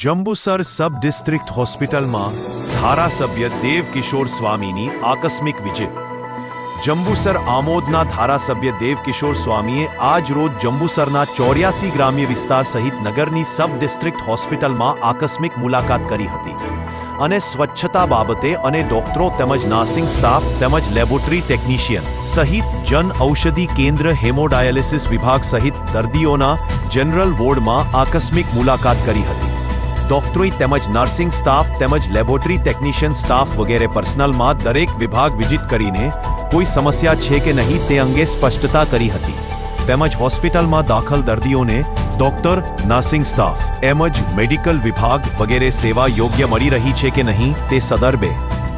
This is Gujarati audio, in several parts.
જંબુસર સબ ડિસ્ટ્રિક્ટ હોસ્પિટલમાં ધારાસભ્ય દેવ કિશોર સ્વામીની આકસ્મિક વિજિટ જંબુસર આમોદના ધારાસભ્ય દેવ કિશોર સ્વામીએ આજ રોજ જંબુસરના ચોર્યાસી ગ્રામ્ય વિસ્તાર સહિત નગરની સબ ડિસ્ટ્રિક્ટ હોસ્પિટલમાં આકસ્મિક મુલાકાત કરી હતી અને સ્વચ્છતા બાબતે અને ડોક્ટરો તેમજ નર્સિંગ સ્ટાફ તેમજ લેબોરેટરી ટેકનિશિયન સહિત જન ઔષધિ કેન્દ્ર હેમોડાયાલિસિસ વિભાગ સહિત દર્દીઓના જનરલ વોર્ડમાં આકસ્મિક મુલાકાત કરી હતી. ડોક્ટરી તેમજ નર્સિંગ સ્ટાફ તેમજ લેબોરેટરી ટેકનિશિયન સ્ટાફ વગેરે પર્સનલમાં દરેક વિભાગ વિઝિટ કરીને કોઈ સમસ્યા છે કે નહીં તે અંગે સ્પષ્ટતા કરી હતી. તેમજ હોસ્પિટલમાં દાખલ દર્દીઓને ડોક્ટર, નર્સિંગ સ્ટાફ એમજ મેડિકલ વિભાગ વગેરે સેવા યોગ્ય મળી રહી છે કે નહીં તે સદર્ભે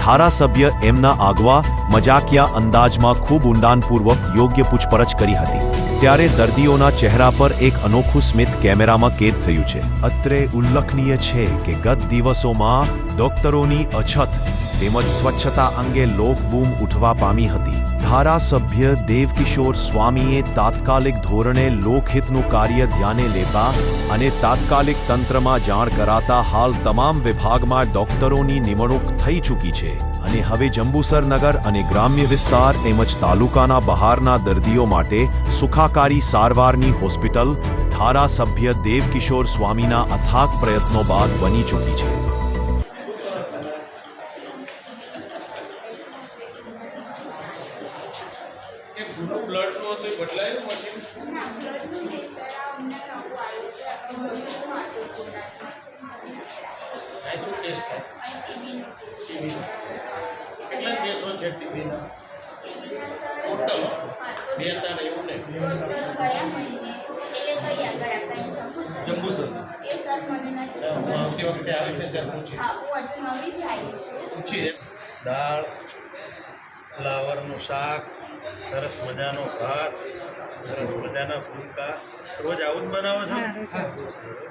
ધારાસભ્ય એમના આગવા, મજાકિયા અંદાજમાં ખૂબ ઊંડાણપૂર્વક યોગ્ય પૂછપરછ કરી હતી. ત્યારે દર્દીઓના ચહેરા પર એક અનોખું સ્મિત કેમેરામાં કેદ થયું છે. અત્રે ઉલ્લેખનીય છે કે ગત દિવસોમાં ડોક્ટરોની અછત તેમજ સ્વચ્છતા અંગે લોકબૂમ ઉઠવા પામી હતી. ધારાસભ્ય દેવકિશોર સ્વામીએ તાત્કાલિક ધોરણે લોકહિતનું કાર્ય ધ્યાને લેવા અને તાત્કાલિક તંત્રમાં જાણ કરાતા હાલ તમામ વિભાગમાં ડોક્ટરોની નિમણૂક થઈ ચૂકી છે. અને હવે જંબુસર નગર અને ગ્રામ્ય વિસ્તાર તેમજ તાલુકાના બહારના દર્દીઓ માટે સુખાકારી સારવારની હોસ્પિટલ ધારાસભ્ય દેવકિશોર સ્વામીના અથાગ પ્રયત્નો બાદ બની ચૂકી છે. બદલાયું ના આ શું ટેસ્ટ થાય ટીબીનું કેટલા કેસો છે ટીબીના ટોટલ બે ત્રણ એવું ને જંબુસર? હું આવતી વખતે આવી રીતે ત્યારે પૂછી હા હું હજુ નવી જ આવી છું. પૂછી દાળ ફ્લાવરનું શાક સરસ મજાનો ભાત સરસ મજાના ફૂલકા. રોજ આવું જ બનાવો છો?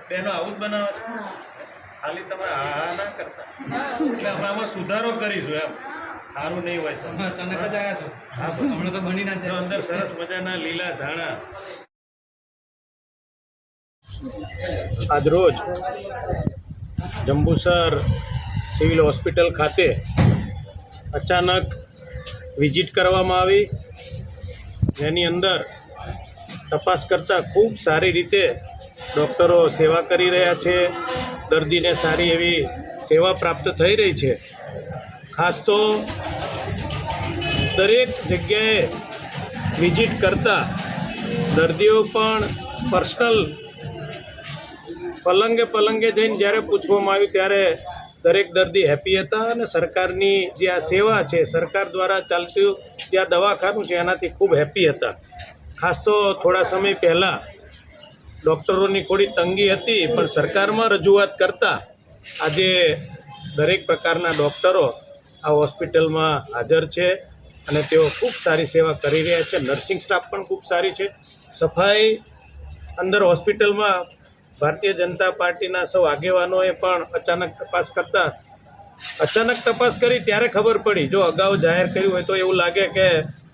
બેનો આવું જ બનાવો છો? ખાલી તમે હા હા ના કરતા. એટલે અમે આમાં સુધારો કરીશું એમ. સારું નહીં હોય અચાનક જ આવ્યા છો. હા. હમણાં તો બની ના જો અંદર સરસ મજાના લીલા ધાણા. આજ રોજ જંબુસર સિવિલ હોસ્પિટલ ખાતે અચાનક વિઝિટ કરવામાં આવી. જેની અંદર તપાસ કરતાં ખૂબ સારી રીતે ડૉક્ટરો સેવા કરી રહ્યા છે. દર્દીને સારી એવી સેવા પ્રાપ્ત થઈ રહી છે. ખાસ તો દરેક જગ્યાએ વિઝિટ કરતા દર્દીઓ પણ પર્સનલ પલંગે પલંગે જઈને જ્યારે પૂછવામાં આવ્યું ત્યારે દરેક દર્દી હેપી હતા અને સરકારની જે આ સેવા છે, સરકાર દ્વારા ચાલતું જે આ દવાખાનું છે, એનાથી ખૂબ હેપી હતા. ખાસ તો થોડા સમય પહેલાં ડૉક્ટરોની થોડી તંગી હતી, પણ સરકારમાં રજૂઆત કરતાં આજે દરેક પ્રકારના ડૉક્ટરો આ હોસ્પિટલમાં હાજર છે અને તેઓ ખૂબ સારી સેવા કરી રહ્યા છે. નર્સિંગ સ્ટાફ પણ ખૂબ સારી છે. સફાઈ અંદર હોસ્પિટલમાં ભારતીય જનતા પાર્ટીના સૌ આગેવાનોએ પણ અચાનક તપાસ કરતા, અચાનક તપાસ કરી ત્યારે ખબર પડી. જો અગાઉ જાહેર કર્યું હોય તો એવું લાગે કે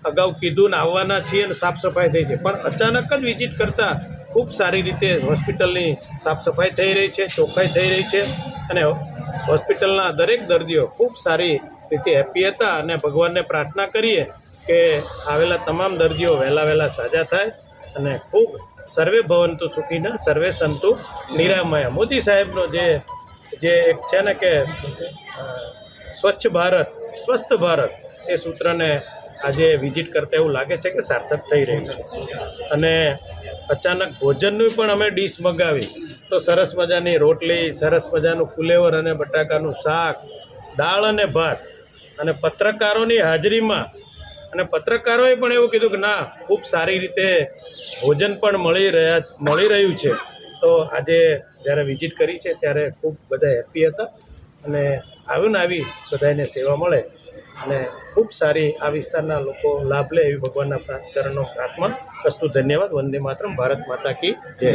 અગાઉ કીધું ને આવવાના છીએ અને સાફ સફાઈ થઈ છે. પણ અચાનક જ વિઝિટ કરતાં ખૂબ સારી રીતે હોસ્પિટલની સાફ સફાઈ થઈ રહી છે, ચોખ્ખાઈ થઈ રહી છે અને હોસ્પિટલના દરેક દર્દીઓ ખૂબ સારી રીતે હેપી હતા અને ભગવાનને પ્રાર્થના કરીએ કે આવેલા તમામ દર્દીઓ વહેલા વહેલા સાજા થાય અને ખૂબ સર્વે ભવંતુ સુખીના સર્વે સંતુ નિરામયા. મોદી સાહેબનો જે જે એક છે ને કે સ્વચ્છ ભારત, સ્વસ્થ ભારત એ સૂત્રને આજે વિઝિટ કરતા એવું લાગે છે કે સાર્થક થઈ રહ્યું છે. અને અચાનક ભોજનનું પણ અમે ડીશ મગાવી. તો સરસ મજાની રોટલી, સરસ મજાનું ફુલેવર અને બટાકાનું શાક, દાળ અને ભાત. અને પત્રકારોની હાજરીમાં, અને પત્રકારોએ પણ એવું કીધું કે ના, ખૂબ સારી રીતે ભોજન પણ મળી રહ્યા મળી રહ્યું છે. તો આજે જ્યારે વિઝિટ કરી છે, ત્યારે ખૂબ બધા હેપી હતા. અને આવ્યું ને આવી બધાને સેવા મળે. અને ખૂબ સારી આ વિસ્તારના લોકો લાભ લે એવી ભગવાનના ચરણો પ્રાર્થના અસ્તુ ધન્યવાદ, વંદે માતરમ, ભારત માતા કી જય.